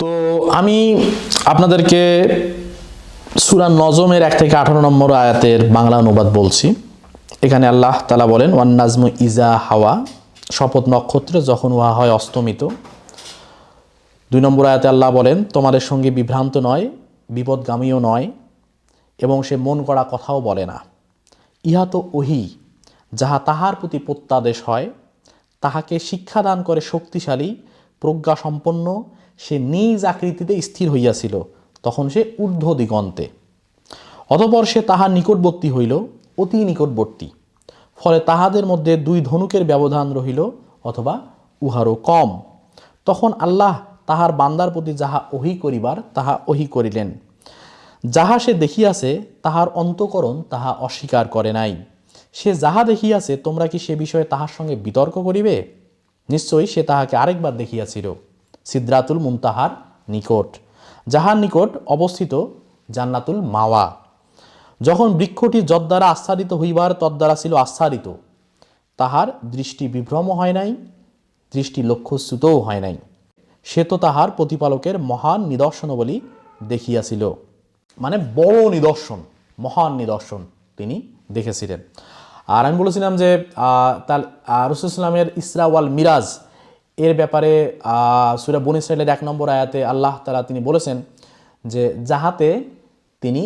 তো আমি আপনাদেরকে সুরা নজমের এক থেকে আঠারো নম্বর আয়াতের বাংলা অনুবাদ বলছি। এখানে আল্লাহ তালা বলেন, ওয়ান নাজমু ইজা হাওয়া। শপথ নক্ষত্রে যখন উহা হয় অস্তমিত। দুই নম্বর আয়াতে আল্লাহ বলেন, তোমাদের সঙ্গে বিভ্রান্ত নয়, বিপদগামীও নয় এবং সে মন করা কথাও বলে না। ইহা তো ওহি, যাহা তাহার প্রতি প্রত্যাদেশ হয়, তাহাকে শিক্ষাদান করে শক্তিশালী, প্রজ্ঞাসম্পন্ন সে নিজ আকৃতিতে স্থির হইয়াছিল, তখন সে ঊর্ধ্ব দিগন্তে। অতপর সে তাহার নিকটবর্তী হইল, অতি নিকটবর্তী। ফলে তাহাদের মধ্যে দুই ধনুকের ব্যবধান রহিল অথবা উহারও কম। তখন আল্লাহ তাহার বান্দার প্রতি যাহা ওহি করিবার, তাহা ওহি করিলেন। যাহা সে দেখিয়াছে, তাহার অন্তকরণ তাহা অস্বীকার করে নাই। সে যাহা দেখিয়াছে, তোমরা কি সে বিষয়ে তাহার সঙ্গে বিতর্ক করিবে? নিশ্চয়ই সে তাহাকে আরেকবার দেখিয়াছিল। সিদ্রাতুল মুমতাহার নিকট, যাহার নিকট অবস্থিত জান্নাতুল মাওয়া। যখন বৃক্ষটি যদ্বারা আচ্ছাদিত হইবার তদ্বারা ছিল আচ্ছাদিত, তাহার দৃষ্টি বিভ্রম হয় নাই, দৃষ্টি লক্ষ্যচ্যুতও হয় নাই। সে তো তাহার প্রতিপালকের মহান নিদর্শন বলি দেখিয়াছিল। মানে বড় নিদর্শন, মহান নিদর্শন তিনি দেখেছিলেন। আর আমি বলেছিলাম যে তার রসুলামের ইসরা ওয়াল মিরাজ এর ব্যাপারে সুরা বন ইসরায়েলের এক নম্বর আয়াতে আল্লাহ তালা তিনি বলেছেন যে, যাহাতে তিনি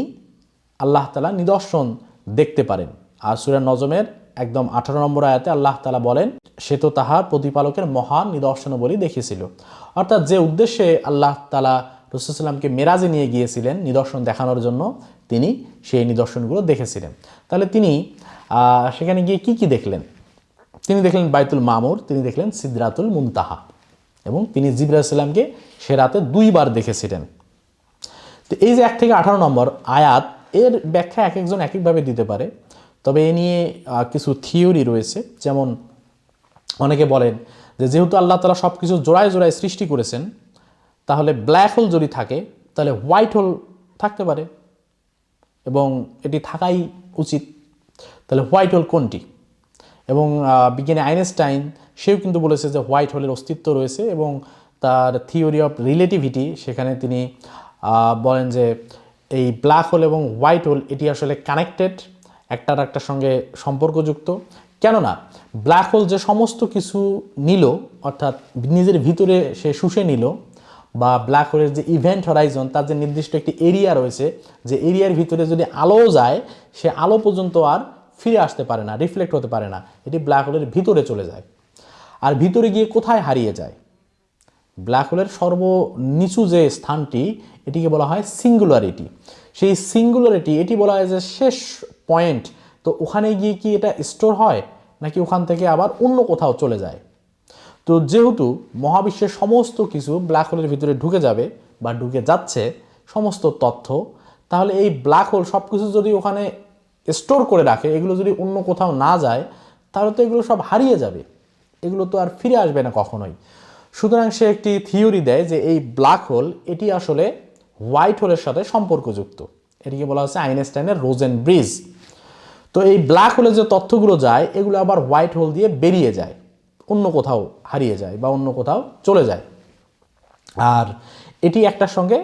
আল্লাহ তালা নিদর্শন দেখতে পারেন। আর সুরা নজমের একদম আঠারো নম্বর আয়াতে আল্লাহ তালা বলেন, সে তো তাহার প্রতিপালকের মহান নিদর্শন বলেই দেখেছিল অর্থাৎ যে উদ্দেশ্যে আল্লাহ তালা রসুলামকে মেরাজে নিয়ে গিয়েছিলেন নিদর্শন দেখানোর জন্য, তিনি সেই নিদর্শনগুলো দেখেছিলেন। তাহলে তিনি সেখানে গিয়ে কি কি দেখলেন? তিনি দেখলেন বাইতুল মামুর, তিনি দেখলেন সিদ্রাতুল মুনতাহা। এবং তিনি জিব্রাহিসাল্লামকে সে রাতে দুইবার দেখেছিলেন। তো এই যে এক থেকে আঠারো নম্বর আয়াত, এর ব্যাখ্যা এক একজন এক একভাবে দিতে পারে। তবে এ নিয়ে কিছু থিওরি রয়েছে। যেমন অনেকে বলেন যে, যেহেতু আল্লাহ তালা সব কিছু জোড়ায় জোড়ায় সৃষ্টি করেছেন, তাহলে ব্ল্যাক হোল যদি থাকে, তাহলে হোয়াইট হোল থাকতে পারে। এবং এটি থাকাই উচিত। তাহলে হোয়াইট হোল কোনটি? এবং বিজ্ঞানী আইনস্টাইন সেও কিন্তু বলেছে যে হোয়াইট হোলের অস্তিত্ব রয়েছে এবং তার থিওরি অফ রিলেটিভিটি সেখানে তিনি বলেন যে এই ব্ল্যাক হোল এবং হোয়াইট হোল এটি আসলে কানেক্টেড, একটার একটার সঙ্গে সম্পর্কযুক্ত। কেননা ব্ল্যাক হোল যে সমস্ত কিছু নিল, অর্থাৎ নিজের ভিতরে সে শুষে নিল, বা ব্ল্যাক হোলের যে ইভেন্ট হরাইজন, তার যে নির্দিষ্ট একটি এরিয়া রয়েছে, যে এরিয়ার ভিতরে যদি আলো যায়, সে আলো পর্যন্ত আর ফিরে আসতে পারে না রিফ্লেক্ট হতে পারে না। এটি ব্ল্যাক হোলের ভিতরে চলে যায়। আর ভিতরে গিয়ে কোথায় হারিয়ে যায়? ব্ল্যাক হোলের সর্বনিচু যে স্থানটি, এটিকে বলা হয় সিঙ্গুলারিটি সেই সিঙ্গুলারিটি এটি বলা হয় যে শেষ পয়েন্ট তো ওখানে গিয়ে কি এটা স্টোর হয়, নাকি ওখান থেকে আবার অন্য কোথাও চলে যায়? তো যেহেতু মহাবিশ্বের সমস্ত কিছু ব্ল্যাক হোলের ভিতরে ঢুকে যাবে বা ঢুকে যাচ্ছে, সমস্ত তথ্য, তাহলে এই ব্ল্যাক হোল সব কিছু যদি ওখানে স্টোর করে রাখে, এগুলো যদি অন্য কোথাও না যায়, তাহলে তো এগুলো সব হারিয়ে যাবে। এগুলো তো আর ফিরে আসবে না কখনোই। সুতরাং সে একটি থিওরি দেয় যে এই ব্ল্যাক হোল, এটি আসলে হোয়াইট হোলের সাথে সম্পর্কযুক্ত। এটিকে বলা হচ্ছে আইনস্টাইনের রোজেন ব্রিজ। তো এই ব্ল্যাক হোলে যে তথ্যগুলো যায়, এগুলো আবার হোয়াইট হোল দিয়ে বেরিয়ে যায়, অন্য কোথাও হারিয়ে যায় বা অন্য কোথাও চলে যায়। আর এটি একটার সঙ্গে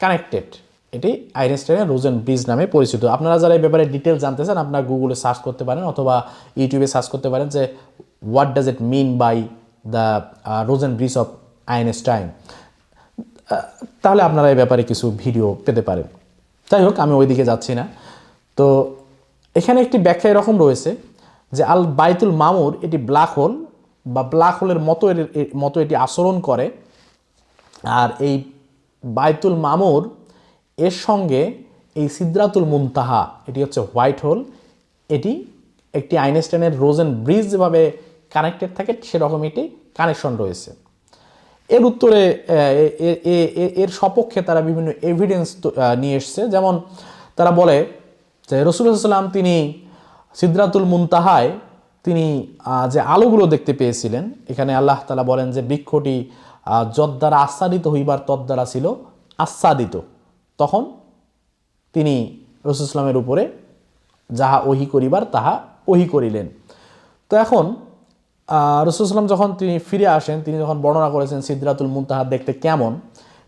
কানেক্টেড এটি আইনস্টাইনের রোজেন ব্রিজ নামে পরিচিত। আপনারা যারা এই ব্যাপারে ডিটেল জানতে চান আপনারা গুগলে সার্চ করতে পারেন অথবা ইউটিউবে সার্চ করতে পারেন যে what does it mean by the Rosen bridge of Einstein তাহলে আপনারা এই ব্যাপারে কিছু ভিডিও পেতে পারেন। যাই হোক, আমি ওইদিকে যাচ্ছি না। তো এখানে একটি ব্যাখ্যা এরকম রয়েছে যে, আল বাইতুল মামুর এটি ব্ল্যাক হোল বা ব্ল্যাক হোলের মতো মতো এটি আচরণ করে। আর এই বাইতুল মামুর এর সঙ্গে এই সিদ্রাতুল মুনতাহা, এটি হচ্ছে হোয়াইট হোল, এটি একটি আইনস্টাইনের রোজেন ব্রিজ যেভাবে কানেক্টেড থাকে সেরকম এটি কানেকশন রয়েছে। এর উত্তরে এর সপক্ষে তারা বিভিন্ন এভিডেন্স নিয়ে এসছে। যেমন তারা বলে যে রসুলাম তিনি সিদ্রাতুল মুনতাহায় তিনি যে আলোগুলো দেখতে পেয়েছিলেন, এখানে আল্লাহ তালা বলেন যে বৃক্ষটি যদ্বারা আচ্ছাদিত হইবার তদ্বারা ছিল আচ্ছাদিত। তখন তিনি রসুলামের উপরে যাহা ওহি করিবার, তাহা ওহি করিলেন। তো এখন রসুলাম যখন তিনি ফিরে আসেন, তিনি যখন বর্ণনা করেছেন সিদ্ধাতুল মুনতাহার দেখতে কেমন,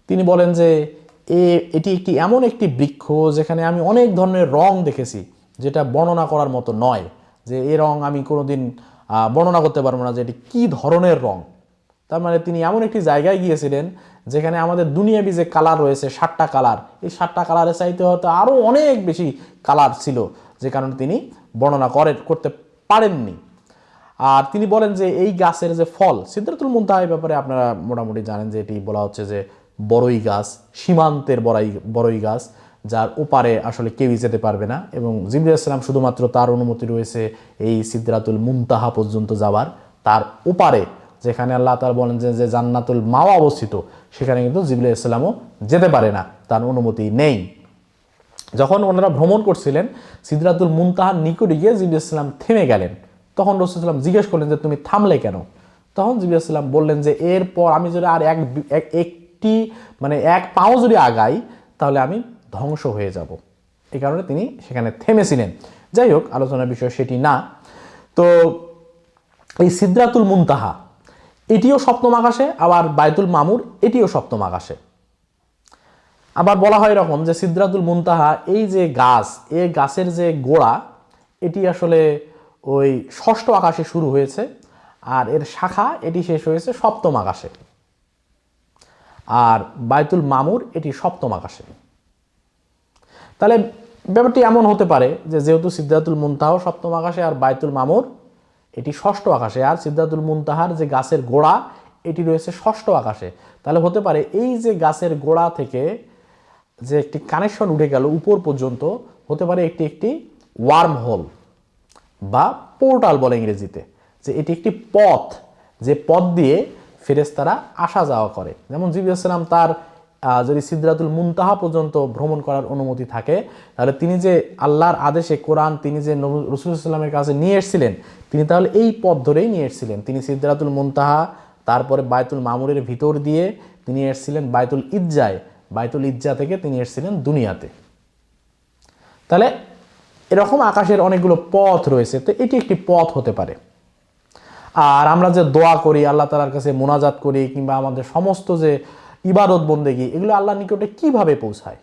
তিনি বলেন যে, এ, এটি একটি এমন একটি বৃক্ষ যেখানে আমি অনেক ধরনের রং দেখেছি, যেটা বর্ণনা করার মতো নয়, যে এ রং আমি কোনোদিন বর্ণনা করতে পারব না যে এটি কী ধরনের রং। তার মানে তিনি এমন একটি জায়গায় গিয়েছিলেন যেখানে আমাদের দুনিয়াবি যে কালার রয়েছে, সাতটা কালার। এই সাতটা কালারের চাইতে হয়তো আরও অনেক বেশি কালার ছিল যে কারণে তিনি বর্ণনা করে করতে পারেননি। আর তিনি বলেন যে এই গাছের যে ফল সিদ্ধার্থুল মুন্তাহার ব্যাপারে আপনারা মোটামুটি জানেন যে এটি বলা হচ্ছে যে বড়ই গাছ, সীমান্তের বড়াই বড়ই গাছ, যার ওপারে আসলে কেউই যেতে পারবে না। এবং জিবরুল ইসলাম শুধুমাত্র তার অনুমতি রয়েছে এই সিদ্ধাতুল মুনতাহা পর্যন্ত যাওয়ার। তার ওপারে যেখানে আল্লাহ তার বলেন যে যে জান্নাতুল মাওয়া অবস্থিত, সেখানে কিন্তু জিবরুল ইসলামও যেতে পারে না, তার অনুমতি নেই। যখন ওনারা ভ্রমণ করছিলেন সিদ্ধাতুল মুনতাহার নিকটে গিয়ে জিবি ইসলাম থেমে গেলেন। তখন রসুলাম জিজ্ঞেস করলেন যে, তুমি থামলে কেন? তখন জিবি ইসলাম বললেন যে, এরপর আমি যদি আর এক এক- একটি মানে এক পাও যদি আগাই, তাহলে আমি ধ্বংস হয়ে যাব। এই কারণে তিনি সেখানে থেমেছিলেন। যাই হোক, আলোচনার বিষয় সেটি না। তো এই সিদ্রাতুল মুনতাহা এটিও সপ্তম আকাশে, আবার বায়তুল মামুর এটিও সপ্তম আকাশে। আবার বলা হয় এরকম যে সিদ্রাতুল মুনতাহা, এই যে গাছ এই গাছের যে গোড়া, এটি আসলে ওই ষষ্ঠ আকাশে শুরু হয়েছে, আর এর শাখা এটি শেষ হয়েছে সপ্তম আকাশে। আর বায়তুল মামুর এটি সপ্তম আকাশে। তাহলে ব্যাপারটি এমন হতে পারে যে যেহেতু সিদ্ধাতুল মুনতাহাও সপ্তম আকাশে আর বায়তুল মামুর এটি ষষ্ঠ আকাশে। আর সিদ্ধাতুল মুনতাহার যে গাছের গোড়া এটি রয়েছে ষষ্ঠ আকাশে। তাহলে হতে পারে এই যে গাছের গোড়া থেকে যে একটি কানেকশন উঠে গেল উপর পর্যন্ত হতে পারে একটি একটি ওয়ার্ম হোল বা পোর্টাল বলে ইংরেজিতে যে এটি একটি পথ যে পথ দিয়ে ফেরেশতারা আসা যাওয়া করে। যেমন জিবিয়াসালাম তার আহ, যদি সিদ্ধাতুল মুনতাহা পর্যন্ত ভ্রমণ করার অনুমতি থাকে, তাহলে তিনি যে আল্লাহর আদেশে কোরআন, তিনি যে রসুলামের কাছে নিয়ে এসেছিলেন, তিনি তাহলে এই পথ ধরেই নিয়ে এসেছিলেন। তিনি সিদ্ধাতুল মুনতাহা, তারপরে বায়তুল মামুরের ভিতর দিয়ে তিনি এসেছিলেন বায়তুল ইজ্জায়। বায়তুল ইজ্জা থেকে তিনি এসেছিলেন দুনিয়াতে। তাহলে এরকম আকাশের অনেকগুলো পথ রয়েছে, তো এটি একটি পথ হতে পারে। আর আমরা যে দোয়া করি, আল্লাহ তালার কাছে মোনাজাত করি, কিংবা আমাদের সমস্ত যে ইবাদত, বন্দেগি, এগুলো আল্লাহর নিকটে কীভাবে পৌঁছায়?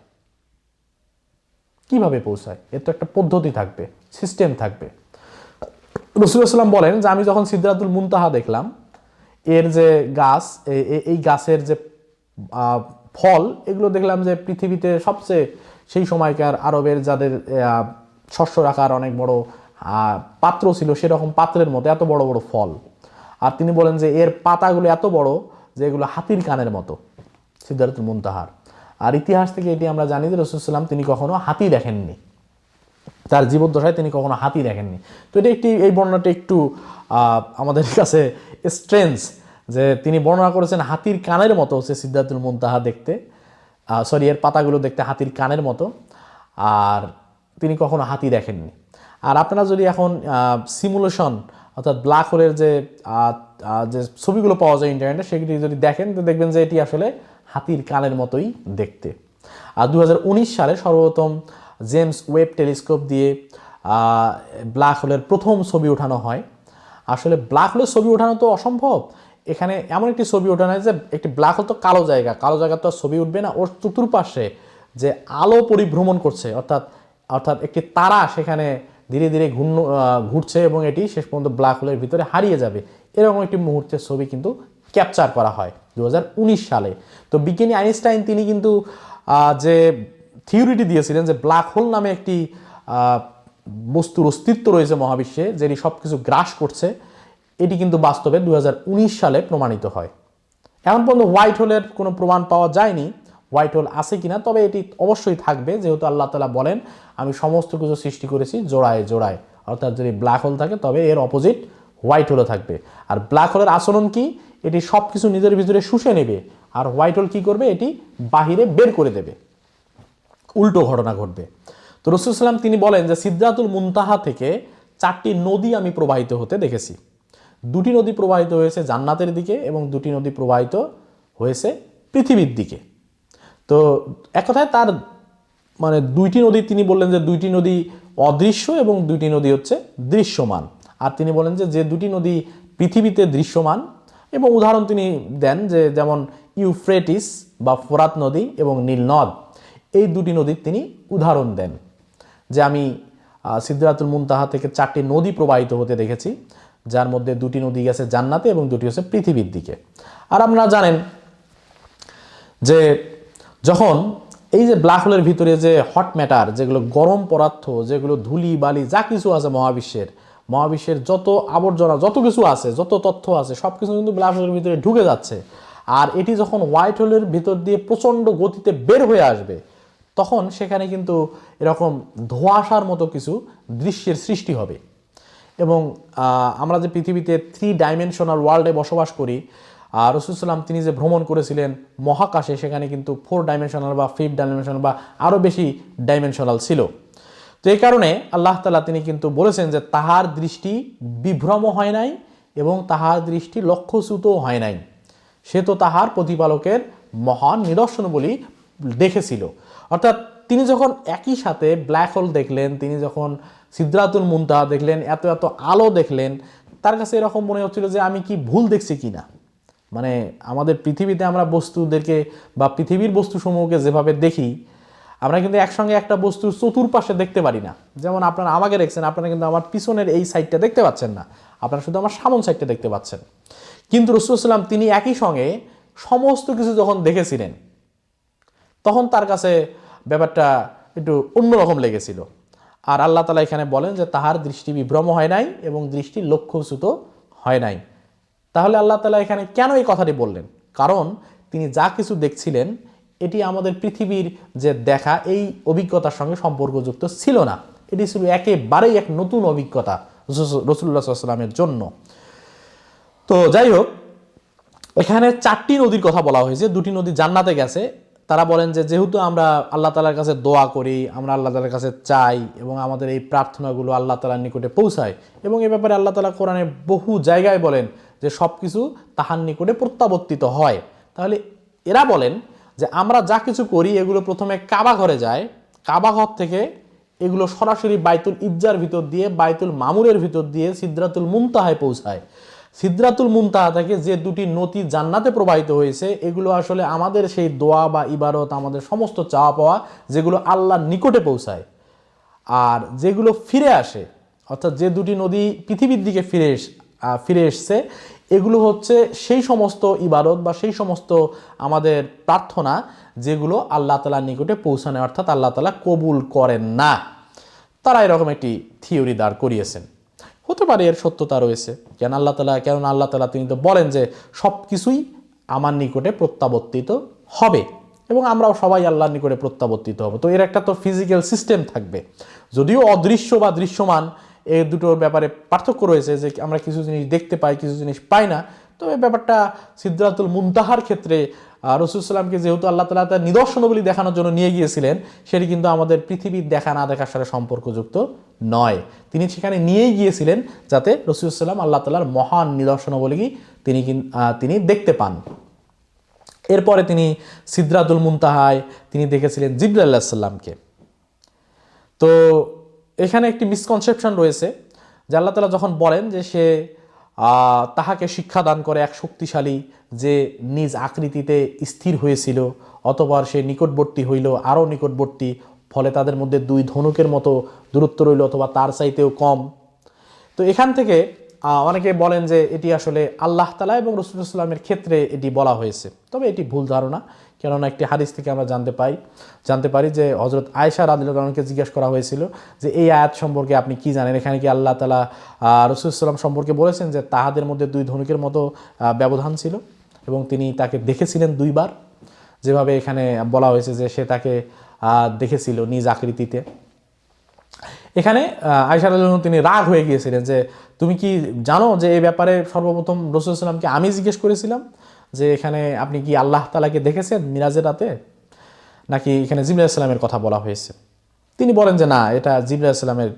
কীভাবে পৌঁছায়? এর তো একটা পদ্ধতি থাকবে সিস্টেম থাকবে। রসুলাম বলেন যে, আমি যখন সিদ্ধাতুল মুনতাহা দেখলাম, এর যে গাছ এই গাছের যে ফল, এগুলো দেখলাম যে পৃথিবীতে সবচেয়ে, সেই সময়কার আরবের যাদের শস্য রাখার অনেক বড় পাত্র ছিল, সেরকম পাত্রের মতো এত বড় বড় ফল। আর তিনি বলেন যে, এর পাতাগুলো এত বড় যে, এগুলো হাতির কানের মতো। সিদ্ধার্থ মুনতাহার। আর ইতিহাস থেকে এটি আমরা জানি যে রসুলাম তিনি কখনো হাতি দেখেননি। তার জীবদ্দশায় তিনি কখনো হাতি দেখেননি। তো এটা একটি, এই বর্ণনাটি একটু আমাদের কাছে স্ট্রেঞ্জ যে তিনি বর্ণনা করেছেন হাতির কানের মতো হচ্ছে সিদ্ধাতুল মুনতাহা দেখতে। সরি এর পাতাগুলো দেখতে হাতির কানের মতো। আর তিনি কখনো হাতি দেখেননি। আর আপনারা যদি এখন সিমুলেশন অর্থাৎ ব্ল্যাক হোলের যে যে ছবিগুলো পাওয়া যায় ইন্টারনেটে সেগুলি যদি দেখেন, তো দেখবেন যে এটি আসলে হাতির কানের মতোই দেখতে। আর দু হাজার উনিশ সালে সর্বপ্রথম জেমস ওয়েব টেলিস্কোপ দিয়ে ব্ল্যাক হোলের প্রথম ছবি ওঠানো হয়। আসলে ব্ল্যাক হোলের ছবি ওঠানো তো অসম্ভব। এখানে এমন একটি ছবি ওঠানো হয় যে একটি ব্ল্যাক হোল তো কালো জায়গা কালো জায়গা তো আর ছবি উঠবে না। ওর চতুর্পাশে যে আলো পরিভ্রমণ করছে, অর্থাৎ অর্থাৎ একটি তারা সেখানে ধীরে ধীরে ঘূর্ণ ঘুরছে এবং এটি শেষ পর্যন্ত ব্ল্যাক হোলের ভিতরে হারিয়ে যাবে। এরকম একটি মুহূর্তের ছবি কিন্তু ক্যাপচার করা হয়। দু হাজার উনিশ সালে। তো বিজ্ঞানী আইনস্টাইন তিনি কিন্তু যে থিওরিটি দিয়েছিলেন যে ব্ল্যাক হোল নামে একটি বস্তুর অস্তিত্ব রয়েছে মহাবিশ্বে যেটি সব কিছু গ্রাস করছে, এটি কিন্তু বাস্তবে দু হাজার উনিশ সালে প্রমাণিত হয়। এখন পর্যন্ত হোয়াইট হোলের কোনো প্রমাণ পাওয়া যায়নি। হোয়াইট হোল আছে কিনা, তবে এটি অবশ্যই থাকবে। যেহেতু আল্লাহ তালা বলেন, আমি সমস্ত কিছু সৃষ্টি করেছি জোড়ায় জোড়ায়। অর্থাৎ যদি ব্ল্যাক হোল থাকে, তবে এর অপোজিট হোয়াইট হোলও থাকবে। আর ব্ল্যাক হোলের আচরণ কি? এটি সব কিছু নিজের ভিতরে শুষে নেবে। আর হোয়াইট হোল কি করবে? এটি বাহিরে বের করে দেবে। উল্টো ঘটনা ঘটবে। তো রসুলাম তিনি বলেন যে সিদ্ধাতুল মুনতাহা থেকে চারটি নদী আমি প্রবাহিত হতে দেখেছি। দুটি নদী প্রবাহিত হয়েছে জান্নাতের দিকে এবং দুটি নদী প্রবাহিত হয়েছে পৃথিবীর দিকে। তো এক কথায় তার মানে দুইটি নদী, তিনি বললেন যে দুইটি নদী অদৃশ্য এবং দুইটি নদী হচ্ছে দৃশ্যমান। আর তিনি বলেন যে যে দুটি নদী পৃথিবীতে দৃশ্যমান এবং উদাহরণ তিনি দেন যে যেমন ইউফ্রেটিস বা ফোরাত নদী এবং নীল নদ, এই দুটি নদীর তিনি উদাহরণ দেন যে আমি সিদ্ধাতুল মুনতাহা থেকে চারটি নদী প্রবাহিত হতে দেখেছি, যার মধ্যে দুটি নদী গেছে জান্নাতে এবং দুটি হচ্ছে পৃথিবীর দিকে। আর আপনারা জানেন যে যখন এই যে ব্ল্যাক হোলের ভিতরে যে হট ম্যাটার, যেগুলো গরম পদার্থ, যেগুলো ধুলি, বালি, যা কিছু আছে মহাবিশ্বের মহাবিশ্বের যত আবর্জনা, যত কিছু আছে, যত তথ্য আছে সব কিছু কিন্তু ব্ল্যাক হোলের ভিতরে ঢুকে যাচ্ছে। আর এটি যখন হোয়াইট হোলের ভিতর দিয়ে প্রচণ্ড গতিতে বের হয়ে আসবে, তখন সেখানে কিন্তু এরকম ধোঁয়াশার মতো কিছু দৃশ্যের সৃষ্টি হবে। এবং আমরা যে পৃথিবীতে থ্রি ডাইমেনশনাল ওয়ার্ল্ডে বসবাস করি আর রসুলাম তিনি যে ভ্রমণ করেছিলেন মহাকাশে, সেখানে কিন্তু ফোর ডাইমেনশনাল বা ফিফথ ডাইমেনশনাল বা আরও বেশি ডাইমেনশনাল ছিল। তো এই কারণে আল্লাহ তালা তিনি কিন্তু বলেছেন যে তাহার দৃষ্টি বিভ্রম হয় নাই এবং তাহার দৃষ্টি লক্ষ্যচ্যুতও হয় নাই। সে তো তাহার প্রতিপালকের মহান নিদর্শন বলি দেখেছিল। অর্থাৎ তিনি যখন একই সাথে ব্ল্যাক হোল দেখলেন, তিনি যখন সিদ্ধাতুল মুনতাহা দেখলেন, এত এত আলো দেখলেন, তার কাছে এরকম মনে হচ্ছিল যে আমি কি ভুল দেখছি কি না? মানে আমাদের পৃথিবীতে আমরা বস্তুদেরকে বা পৃথিবীর বস্তুসমূহকে যেভাবে দেখি আমরা কিন্তু একসঙ্গে একটা বস্তুর চতুর্পাশে দেখতে পারি না। যেমন আপনারা আমাকে দেখছেন, আপনারা কিন্তু আমার পিছনের এই সাইডটা দেখতে পাচ্ছেন না। আপনারা শুধু আমার সামন সাইডটা দেখতে পাচ্ছেন। কিন্তু রসুলাম তিনি একই সঙ্গে সমস্ত কিছু যখন দেখেছিলেন, তখন তার কাছে ব্যাপারটা একটু অন্যরকম লেগেছিল। আর আল্লাহ তালা এখানে বলেন যে, তাহার দৃষ্টি বিভ্রম হয় নাই এবং দৃষ্টি লক্ষ্যচ্যুত হয় নাই। তাহলে আল্লাহ তালা এখানে কেন এই কথাটি বললেন? কারণ তিনি যা কিছু দেখছিলেন এটি আমাদের পৃথিবীর যে দেখা, এই অভিজ্ঞতার সঙ্গে সম্পর্কযুক্ত ছিল না। এটি ছিল একেবারেই এক নতুন অভিজ্ঞতা রসুল্লাহ সাল্লামের জন্য। তো যাই হোক, এখানে চারটি নদীর কথা বলা হয়েছে। দুটি নদী জান্নাতে গেছে। তারা বলেন যে, যেহেতু আমরা আল্লাহ তালার কাছে দোয়া করি, আমরা আল্লাহ তালার কাছে চাই এবং আমাদের এই প্রার্থনাগুলো আল্লাহ তালার নিকটে পৌঁছায় এবং এ ব্যাপারে আল্লাহ তালা কোরআনে বহু জায়গায় বলেন যে সব কিছু তাহার নিকটে প্রত্যাবর্তিত হয়। তাহলে এরা বলেন যে আমরা যা কিছু করি, এগুলো প্রথমে কাবা ঘরে যায়। কাবা ঘর থেকে এগুলো সরাসরি বাইতুল ইজ্জার ভিতর দিয়ে, বাইতুল মামুরের ভিতর দিয়ে সিদ্রাতুল মুনতাহায় পৌঁছায়। সিদ্রাতুল মুনতাহা থেকে যে দুটি নদী জান্নাতে প্রবাহিত হয়েছে, এগুলো আসলে আমাদের সেই দোয়া বা ইবারত আমাদের সমস্ত চাওয়া পাওয়া যেগুলো আল্লাহর নিকটে পৌঁছায়। আর যেগুলো ফিরে আসে, অর্থাৎ যে দুটি নদী পৃথিবীর দিকে ফিরে ফিরে এসছে এগুলো হচ্ছে সেই সমস্ত ইবাদত বা সেই সমস্ত আমাদের প্রার্থনা যেগুলো আল্লাহ তালার নিকটে পৌঁছানো, অর্থাৎ আল্লাহ তালা কবুল করেন না। তারা এরকম একটি থিওরি দাঁড় করিয়েছেন। হতে পারে এর সত্যতা রয়েছে। কেন আল্লাহ তালা, কেননা আল্লাহ তালা তিনি তো বলেন যে সব কিছুই আমার নিকটে প্রত্যাবর্তিত হবে এবং আমরাও সবাই আল্লাহর নিকটে প্রত্যাবর্তিত হব। তো এর একটা তো ফিজিক্যাল সিস্টেম থাকবে। যদিও অদৃশ্য বা দৃশ্যমান এই দুটোর ব্যাপারে পার্থক্য রয়েছে যে আমরা কিছু জিনিস দেখতে পাই, কিছু জিনিস পাই না। তো এই ব্যাপারটা সিদ্ধাতুল মুনতাহার ক্ষেত্রে রসুলামকে যেহেতু আল্লাহ তালা তার নিদর্শনগুলি দেখানোর জন্য নিয়ে গিয়েছিলেন, সেটি কিন্তু আমাদের পৃথিবীর দেখা না দেখার সাথে সম্পর্কযুক্ত নয়। তিনি সেখানে নিয়েই গিয়েছিলেন যাতে রসুলাম আল্লাহ তালার মহান নিদর্শনাবলী তিনি তিনি দেখতে পান। এরপরে তিনি সিদ্রাতুল মুনতাহায় তিনি দেখেছিলেন জিবরা আল্লাহ সাল্লামকে তো এখানে একটি মিসকনসেপশন রয়েছে, যে আল্লাহ তালা যখন বলেন যে সে তাহাকে শিক্ষা দান করে এক শক্তিশালী যে নিজ আকৃতিতে স্থির হয়েছিল অতবার সে নিকটবর্তী হইল, আরও নিকটবর্তী, ফলে তাদের মধ্যে দুই ধনুকের মতো দূরত্ব রইল অথবা তার চাইতেও কম। তো এখান থেকে অনেকে বলেন যে এটি আসলে আল্লাহ তালা এবং রসুলামের ক্ষেত্রে এটি বলা হয়েছে। তবে এটি ভুল ধারণা। কেননা একটি হাদিস থেকে আমরা জানতে পাই, জানতে পারি যে হজরত আয়সা রাদিলকে জিজ্ঞেস করা হয়েছিল যে এই আয়াত সম্পর্কে আপনি কি জানেন? এখানে কি আল্লাহ তালা রসুলাম সম্পর্কে বলেছেন যে তাহাদের মধ্যে দুই ধনুকের মতো ব্যবধান ছিল এবং তিনি তাকে দেখেছিলেন দুইবার। যেভাবে এখানে বলা হয়েছে যে সে তাকে দেখেছিল নিজ আকৃতিতে। এখানে আয়সা রাদিয়াল্লাহু তিনি রাগ হয়ে গিয়েছিলেন যে, তুমি কি জানো যে এই ব্যাপারে সর্বপ্রথম রসুল সাল্লামকে আমি জিজ্ঞেস করেছিলাম? যে এখানে আপনি কি আল্লাহ তালাকে দেখেছেন মিরাজের রাতে? নাকি এখানে জিবরা ইসলামের কথা বলা হয়েছে? তিনি বলেন যে না, এটা জিবরা ইসলামের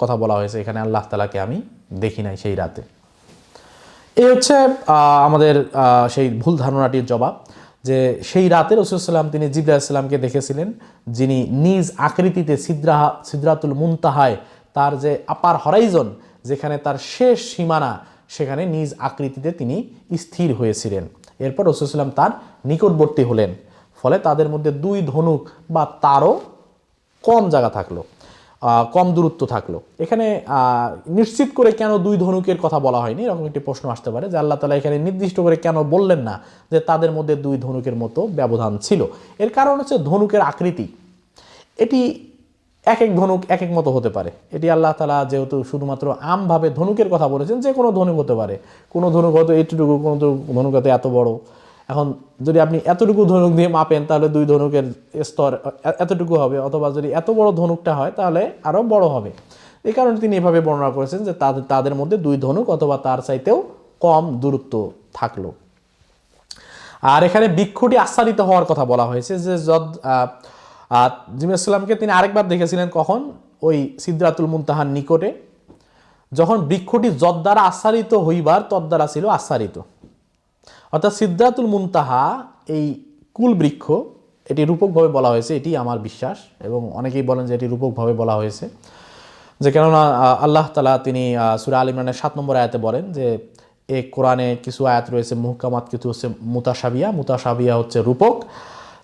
কথা বলা হয়েছে, এখানে আল্লাহ তালাকে আমি দেখি নাই সেই রাতে। এই হচ্ছে আমাদের সেই ভুল ধারণাটির জবাব যে সেই রাতে রসুলাম তিনি জিবরা ইসলামকে দেখেছিলেন যিনি নিজ আকৃতিতে সিদ্রা, সিদ্রাতুল মুনতাহায়, তার যে আপার হরাইজন যেখানে তার শেষ সীমানা সেখানে নিজ আকৃতিতে তিনি স্থির হয়েছিলেন। এরপর রসুলাম তার নিকটবর্তী হলেন। ফলে তাদের মধ্যে দুই ধনুক বা তারও কম জায়গা থাকল কম দূরত্ব থাকল। এখানে নিশ্চিত করে কেন দুই ধনুকের কথা বলা হয়নি? এরকম একটি প্রশ্ন আসতে পারে যে আল্লাহ তালা এখানে নির্দিষ্ট করে কেন বললেন না যে তাদের মধ্যে দুই ধনুকের মতো ব্যবধান ছিল। এর কারণ হচ্ছে ধনুকের আকৃতি। এটি এক এক ধনুক এক এক মতো হতে পারে। এটি আল্লাহ তালা যেহেতু শুধুমাত্র আমভাবে ধনুকের কথা বলেছেন, যে কোনো ধনুক হতে পারে। কোনো ধনুক হয়তো এইটুকু কোনো ধনুক- হয়তো এত বড়। এখন যদি আপনি এতটুকু ধনুক দিয়ে মাপেন, তাহলে দুই ধনুকের স্তর এতটুকু হবে, অথবা যদি এত বড় ধনুকটা হয়, তাহলে আরও বড় হবে। এই কারণে তিনি এভাবে বর্ণনা করেছেন যে তাদের তাদের মধ্যে দুই ধনুক অথবা তার চাইতেও কম দূরত্ব থাকল। আর এখানে বৃক্ষটি আচ্ছাদিত হওয়ার কথা বলা হয়েছে যে যদ জিমিয়াসাল্লামকে তিনি আরেকবার দেখেছিলেন কখন? ওই সিদ্ধাতুল মুনতাহার নিকটে। যখন বৃক্ষটি যদ দ্বারা আচ্ছাদিত হইবার তদ দ্বারা ছিল আচ্ছাদিত। অর্থাৎ সিদ্ধাতুল মুনতাহা, এই কুল বৃক্ষ, এটি রূপকভাবে বলা হয়েছে, এটি আমার বিশ্বাস, এবং অনেকেই বলেন যে এটি রূপকভাবে বলা হয়েছে। যে কেননা আল্লাহ তালা তিনি সুরা আল ইমরানের সাত নম্বর আয়াতে বলেন যে, এ কোরআনে কিছু আয়াত রয়েছে, মুহকামাত কিছু হচ্ছে মুতাসাবিয়া মুতাসাবিয়া হচ্ছে রূপক।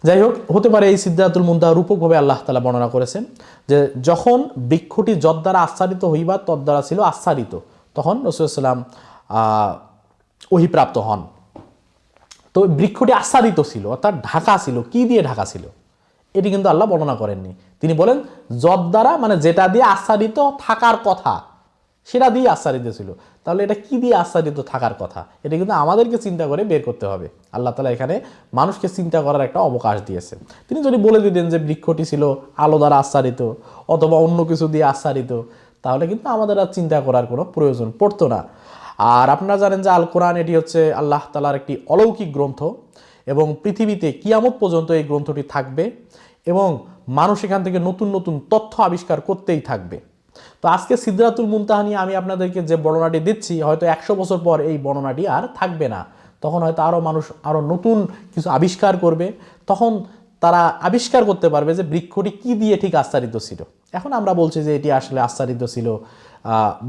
যাই হোক হতে পারে এই সিদ্ধাতুল মুন্তাহা রূপকভাবে আল্লাহ তালা বর্ণনা করেছেন যে যখন বৃক্ষটি যদ দ্বারা আচ্ছাদিত হইবা তদ দ্বারা ছিল আচ্ছাদিত, তখন রসুলাম ওহিপ্রাপ্ত হন। তো বৃক্ষটি আচ্ছাদিত ছিল, অর্থাৎ ঢাকা ছিল। কি দিয়ে ঢাকা ছিল? এটি কিন্তু আল্লাহ বর্ণনা করেননি। তিনি বলেন জব দ্বারা মানে যেটা দিয়ে আচ্ছাদিত থাকার কথা সেটা দিয়ে আচ্ছাদিত ছিল। তাহলে এটা কি দিয়ে আচ্ছাদিত থাকার কথা? এটা কিন্তু আমাদেরকে চিন্তা করে বের করতে হবে। আল্লাহ তালা এখানে মানুষকে চিন্তা করার একটা অবকাশ দিয়েছে তিনি যদি বলে দিতেন যে বৃক্ষটি ছিল আলো দ্বারা আচ্ছাদিত অথবা অন্য কিছু দিয়ে আচ্ছাদিত তাহলে কিন্তু আমাদের আর চিন্তা করার কোনো প্রয়োজন পড়তো না। আর আপনারা জানেন যে আল কোরআন এটি হচ্ছে আল্লাহ তালার একটি অলৌকিক গ্রন্থ এবং পৃথিবীতে কিয়ামত পর্যন্ত এই গ্রন্থটি থাকবে এবং মানুষ এখান থেকে নতুন নতুন তথ্য আবিষ্কার করতেই থাকবে। তো আজকে সিদ্ধাতুল মুনতাহা নিয়ে আমি আপনাদেরকে যে বর্ণনাটি দিচ্ছি, হয়তো একশো বছর পর এই বর্ণনাটি আর থাকবে না। তখন হয়তো আরও মানুষ আরও নতুন কিছু আবিষ্কার করবে। তখন তারা আবিষ্কার করতে পারবে যে বৃক্ষটি কি দিয়ে ঠিক আচ্ছাদিত ছিল। এখন আমরা বলছি যে এটি আসলে আচ্ছাদিত ছিল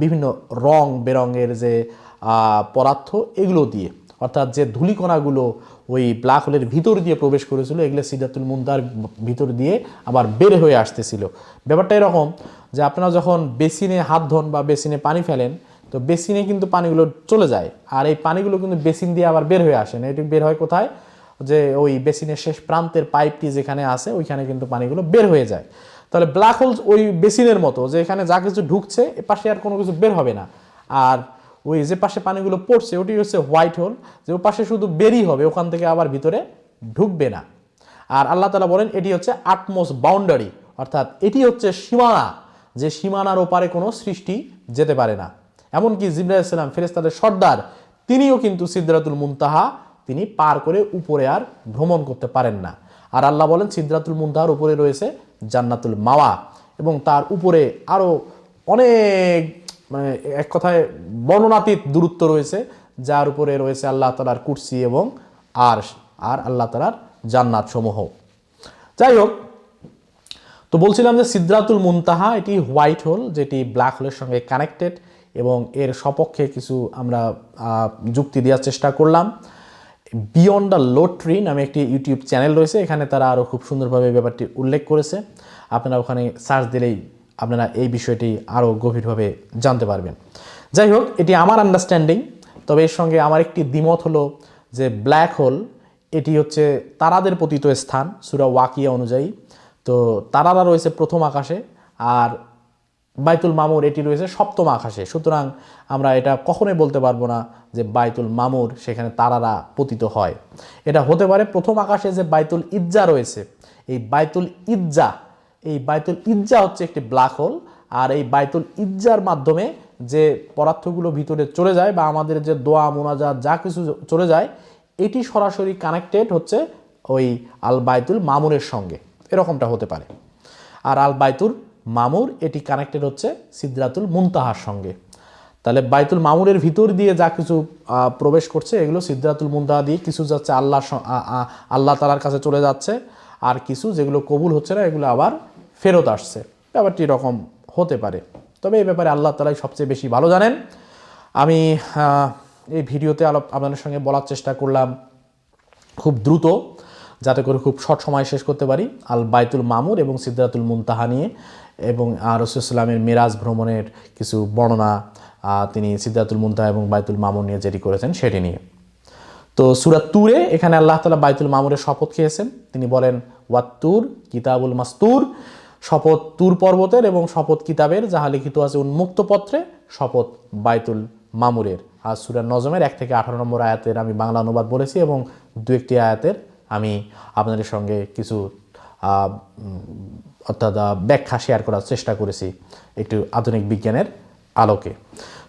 বিভিন্ন রং বেরঙের যে পদার্থ এগুলো দিয়ে। অর্থাৎ যে ধূলিকণাগুলো ওই ব্ল্যাক হোলের ভিতর দিয়ে প্রবেশ করেছিল, এগুলো সিদ্ধাতুল মুন্দার ভিতর দিয়ে আবার বের হয়ে আসতেছিল। ব্যাপারটা এরকম যে আপনারা যখন বেসিনে হাত ধন বা বেসিনে পানি ফেলেন, তো বেসিনে কিন্তু পানিগুলো চলে যায়। আর এই পানিগুলো কিন্তু বেসিন দিয়ে আবার বের হয়ে আসে না। এটি বের হয় কোথায়? যে ওই বেসিনের শেষ প্রান্তের পাইপটি যেখানে আছে, ওইখানে কিন্তু পানিগুলো বের হয়ে যায়। তাহলে ব্ল্যাক হোল ওই বেসিনের মতো যে এখানে যা কিছু ঢুকছে, এ পাশে আর কোনো কিছু বের হবে না। আর ওই যে পাশে পানিগুলো পড়ছে, ওটি হচ্ছে হোয়াইট হোল, যে ও পাশে শুধু বেরই হবে, ওখান থেকে আবার ভিতরে ঢুকবে না। আর আল্লাহ তালা বলেন, এটি হচ্ছে আটমোস্ট বাউন্ডারি, অর্থাৎ এটি হচ্ছে সীমানা, যে সীমানার ওপারে কোনো সৃষ্টি যেতে পারে না। এমনকি জিব্রাহ ইসলাম ফেরেস্তাদের সর্দার, তিনিও কিন্তু সিদ্ধাতুল মুনতাহা, তিনি পার করে উপরে আর ভ্রমণ করতে পারেন না। আর আল্লাহ বলেন সিদ্ধাতুল মুনতাহার উপরে রয়েছে জান্নাতুল মাওয়া, এবং তার উপরে আরও অনেক মানে এক কথায় বর্ণনাতীত দূরত্ব রয়েছে, যার উপরে রয়েছে আল্লাহ তালার কুর্সি এবং আর আর আল্লাহ তালার জান্নাত সমূহ যাই হোক, তো বলছিলাম যে সিদ্ধাতুল মুনতাহা, এটি হোয়াইট হোল, যেটি ব্ল্যাক হোলের সঙ্গে কানেক্টেড এবং এর সপক্ষে কিছু আমরা যুক্তি দেওয়ার চেষ্টা করলাম। বিয়ন্ড দ্য লো ট্রি নামে একটি ইউটিউব চ্যানেল রয়েছে, এখানে তারা আরও খুব সুন্দরভাবে ব্যাপারটি উল্লেখ করেছে। আপনারা ওখানে সার্চ দিলেই আপনারা এই বিষয়টি আরও গভীরভাবে জানতে পারবেন। যাই হোক, এটি আমার আন্ডারস্ট্যান্ডিং তবে এর সঙ্গে আমার একটি দ্বিমত হলো যে ব্ল্যাক হোল এটি হচ্ছে তারাদের পতিত স্থান, সুরা ওয়াকিয়া অনুযায়ী। তো তারারা রয়েছে প্রথম আকাশে, আর বাইতুল মামুর, এটি রয়েছে সপ্তম আকাশে। সুতরাং আমরা এটা কখনোই বলতে পারব না যে বাইতুল মামুর, সেখানে তারারা পতিত হয়। এটা হতে পারে প্রথম আকাশে যে বাইতুল ইজ্জা রয়েছে। এই বাইতুল ইজ্জা এই বাইতুল ইজ্জা হচ্ছে একটি ব্ল্যাক হোল, আর এই বাইতুল ইজ্জার মাধ্যমে যে পদার্থগুলো ভিতরে চলে যায় বা আমাদের যে দোয়া, মোনাজাত, যা কিছু চলে যায়, এটি সরাসরি কানেক্টেড হচ্ছে ওই আল বায়তুল মামুরের সঙ্গে। এরকমটা হতে পারে। আর আল বাইতুল মামুর, এটি কানেক্টেড হচ্ছে সিদ্ধাতুল মুনতাহার সঙ্গে। তাহলে বাইতুল মামুরের ভিতর দিয়ে যা কিছু প্রবেশ করছে, এগুলো সিদ্ধাতুল মুনতাহা দিয়ে কিছু যাচ্ছে আল্লাহ আল্লাহ তালার কাছে চলে যাচ্ছে। আর কিছু যেগুলো কবুল হচ্ছে না, এগুলো আবার ফেরত আসছে। ব্যাপারটি এরকম হতে পারে। তবে এই ব্যাপারে আল্লাহ তালাই সবচেয়ে বেশি ভালো জানেন। আমি এই ভিডিওতে আলো আপনাদের সঙ্গে বলার চেষ্টা করলাম খুব দ্রুত, যাতে করে খুব শর্ট সময় শেষ করতে পারি। আল বাইতুল মামুর এবং সিদ্ধাতুল মুনতাহা নিয়ে এবং রসুলামের মিরাজ ভ্রমণের কিছু বর্ণনা তিনি সিদ্ধাতুল মুনতাহা এবং বাইতুল মামুর নিয়ে যেটি করেছেন সেটি নিয়ে। তো সুরাত তুরে, এখানে আল্লাহ তালা বাইতুল মামুরের শপথ খেয়েছেন। তিনি বলেন, ওয়াত্তুর কিতাবুল মাস্তুর। শপথ তুর পর্বতের এবং শপথ কিতাবের যাহা লিখিত আছে উন্মুক্ত পত্রে শপথ বাইতুল মামুরের। আর সুরার নজমের এক থেকে আঠারো নম্বর আয়াতের আমি বাংলা অনুবাদ বলেছি এবং দু একটি আয়াতের আমি আপনাদের সঙ্গে কিছু অর্থাৎ ব্যাখ্যা শেয়ার করার চেষ্টা করেছি একটু আধুনিক বিজ্ঞানের আলোকে।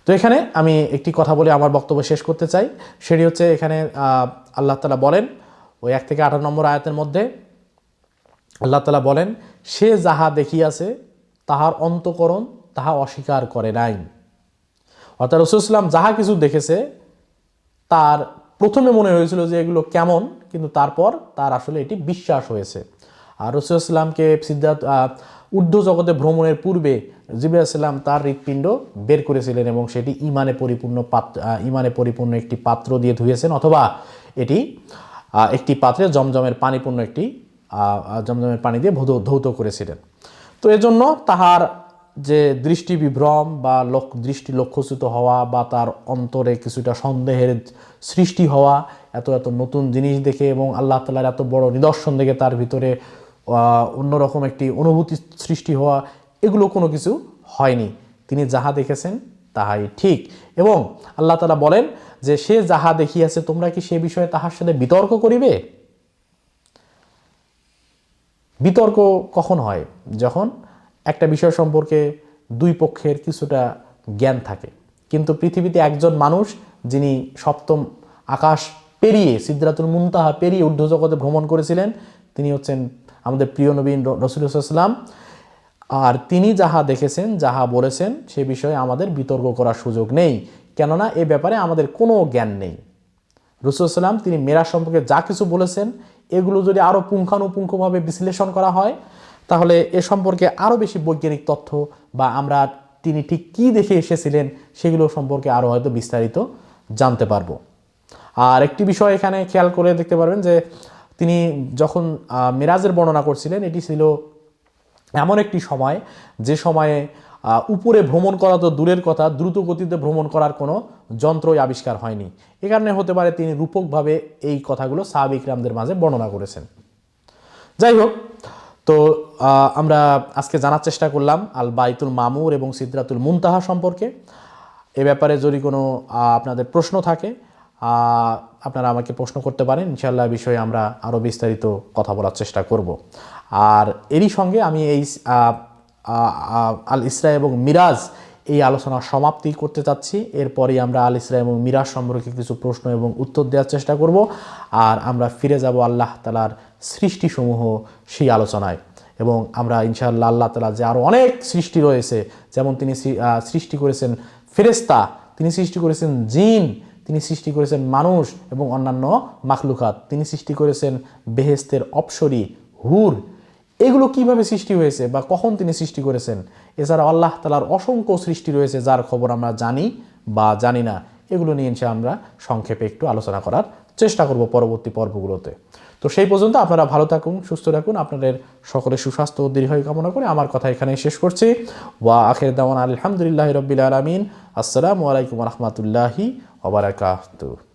তো এখানে আমি একটি কথা বলে আমার বক্তব্য শেষ করতে চাই। সেটি হচ্ছে এখানে আল্লাহ তালা বলেন, ওই এক থেকে আঠারো নম্বর আয়াতের মধ্যে আল্লাহ তালা বলেন সে যাহা দেখিয়াছে, তাহার অন্তকরণ তাহা অস্বীকার করে নাই। অর্থাৎ রসুলাম যাহা কিছু দেখেছে, তার প্রথমে মনে হয়েছিল যে এগুলো কেমন, কিন্তু তারপর তার আসলে এটি বিশ্বাস হয়েছে। আর রসুলামকে সিদ্ধার্থ ঊর্ধ্ব জগতে ভ্রমণের পূর্বে জিবাইসাল্লাম তার হৃৎপিণ্ড বের করেছিলেন এবং সেটি ইমানে পরিপূর্ণ পাত্র ইমানে পরিপূর্ণ একটি পাত্র দিয়ে ধুয়েছেন, অথবা এটি একটি পাত্রে জমজমের পানিপূর্ণ একটি জমজমের পানি দিয়ে ধৌ- ধৌত করেছিলেন। তো এজন্য তাহার যে দৃষ্টি বিভ্রম বা লোক দৃষ্টি লক্ষ্যচ্যুত হওয়া বা তার অন্তরে কিছুটা সন্দেহের সৃষ্টি হওয়া, এত এত নতুন জিনিস দেখে এবং আল্লাহ তালার এত বড় নিদর্শন দেখে তার ভিতরে অন্যরকম একটি অনুভূতি সৃষ্টি হওয়া, এগুলো কোনো কিছু হয়নি। তিনি যাহা দেখেছেন তাহাই ঠিক। এবং আল্লাহ তালা বলেন যে, সে যাহা দেখিয়াছে, তোমরা কি সে বিষয়ে তাহার সাথে বিতর্ক করিবে? বিতর্ক কখন হয়? যখন একটা বিষয় সম্পর্কে দুই পক্ষের কিছুটা জ্ঞান থাকে। কিন্তু পৃথিবীতে একজন মানুষ যিনি সপ্তম আকাশ পেরিয়ে সিদ্ধাতুল মুনতাহা পেরিয়ে ঊর্ধ্বজগতে ভ্রমণ করেছিলেন, তিনি হচ্ছেন আমাদের প্রিয় নবীন রসুলাম আর তিনি যাহা দেখেছেন, যাহা বলেছেন, সে বিষয়ে আমাদের বিতর্ক করার সুযোগ নেই। কেননা এ ব্যাপারে আমাদের কোনো জ্ঞান নেই। রসুলাম তিনি মেরাজ সম্পর্কে যা কিছু বলেছেন এগুলো যদি আরও পুঙ্খানুপুঙ্খভাবে বিশ্লেষণ করা হয়, তাহলে এ সম্পর্কে আরও বেশি বৈজ্ঞানিক তথ্য বা আমরা তিনি ঠিক কী দেখে এসেছিলেন সেগুলো সম্পর্কে আরও হয়তো বিস্তারিত জানতে পারব। আর একটি বিষয় এখানে খেয়াল করে দেখতে পারবেন যে তিনি যখন মেরাজের বর্ণনা করছিলেন, এটি ছিল এমন একটি সময়, যে সময়ে উপরে ভ্রমণ করা তো দূরের কথা, দ্রুত গতিতে ভ্রমণ করার কোনো যন্ত্রই আবিষ্কার হয়নি। এ কারণে হতে পারে তিনি রূপকভাবে এই কথাগুলো সাহাবিকরামদের মাঝে বর্ণনা করেছেন। যাই হোক, তো আমরা আজকে জানার চেষ্টা করলাম আল বাইতুল মামুর এবং সিদ্রাতুল মুনতাহা সম্পর্কে। এ ব্যাপারে যদি কোনো আপনাদের প্রশ্ন থাকে আপনারা আমাকে প্রশ্ন করতে পারেন ইনশাল্লাহ বিষয়ে আমরা আরও বিস্তারিত কথা বলার চেষ্টা করব। আর এরই সঙ্গে আমি এই আল ইসরা এবং মিরাজ এই আলোচনার সমাপ্তি করতে চাচ্ছি। এরপরেই আমরা আল ইসরা এবং মিরাজ সম্পর্কে কিছু প্রশ্ন এবং উত্তর দেওয়ার চেষ্টা করব। আর আমরা ফিরে যাব আল্লাহ তালার সৃষ্টিসমূহ সেই আলোচনায়। এবং আমরা ইনশাআল্লাহ আল্লাহ তালা যে আরও অনেক সৃষ্টি রয়েছে, যেমন তিনি সৃষ্টি করেছেন ফেরেস্তা তিনি সৃষ্টি করেছেন জিন, তিনি সৃষ্টি করেছেন মানুষ এবং অন্যান্য মাখলুকাত, তিনি সৃষ্টি করেছেন বেহেস্তের অপসরি হুর এগুলো কীভাবে সৃষ্টি হয়েছে বা কখন তিনি সৃষ্টি করেছেন? এছাড়া আল্লাহ তালার অসংখ্য সৃষ্টি রয়েছে যার খবর আমরা জানি বা জানি না। এগুলো নিয়ে ইনশা আমরা সংক্ষেপে একটু আলোচনা করার চেষ্টা করব পরবর্তী পর্বগুলোতে। তো সেই পর্যন্ত আপনারা ভালো থাকুন, সুস্থ থাকুন। আপনাদের সকলের সুস্বাস্থ্য ও দীর্ঘায়ু কামনা করে আমার কথা এখানে শেষ করছি। ওয়া আখের দাওয়ান আলহামদুলিল্লাহ রবিল আলমিন। আসসালামু আলাইকুম রহমতুল্লাহি ওবরাকাতু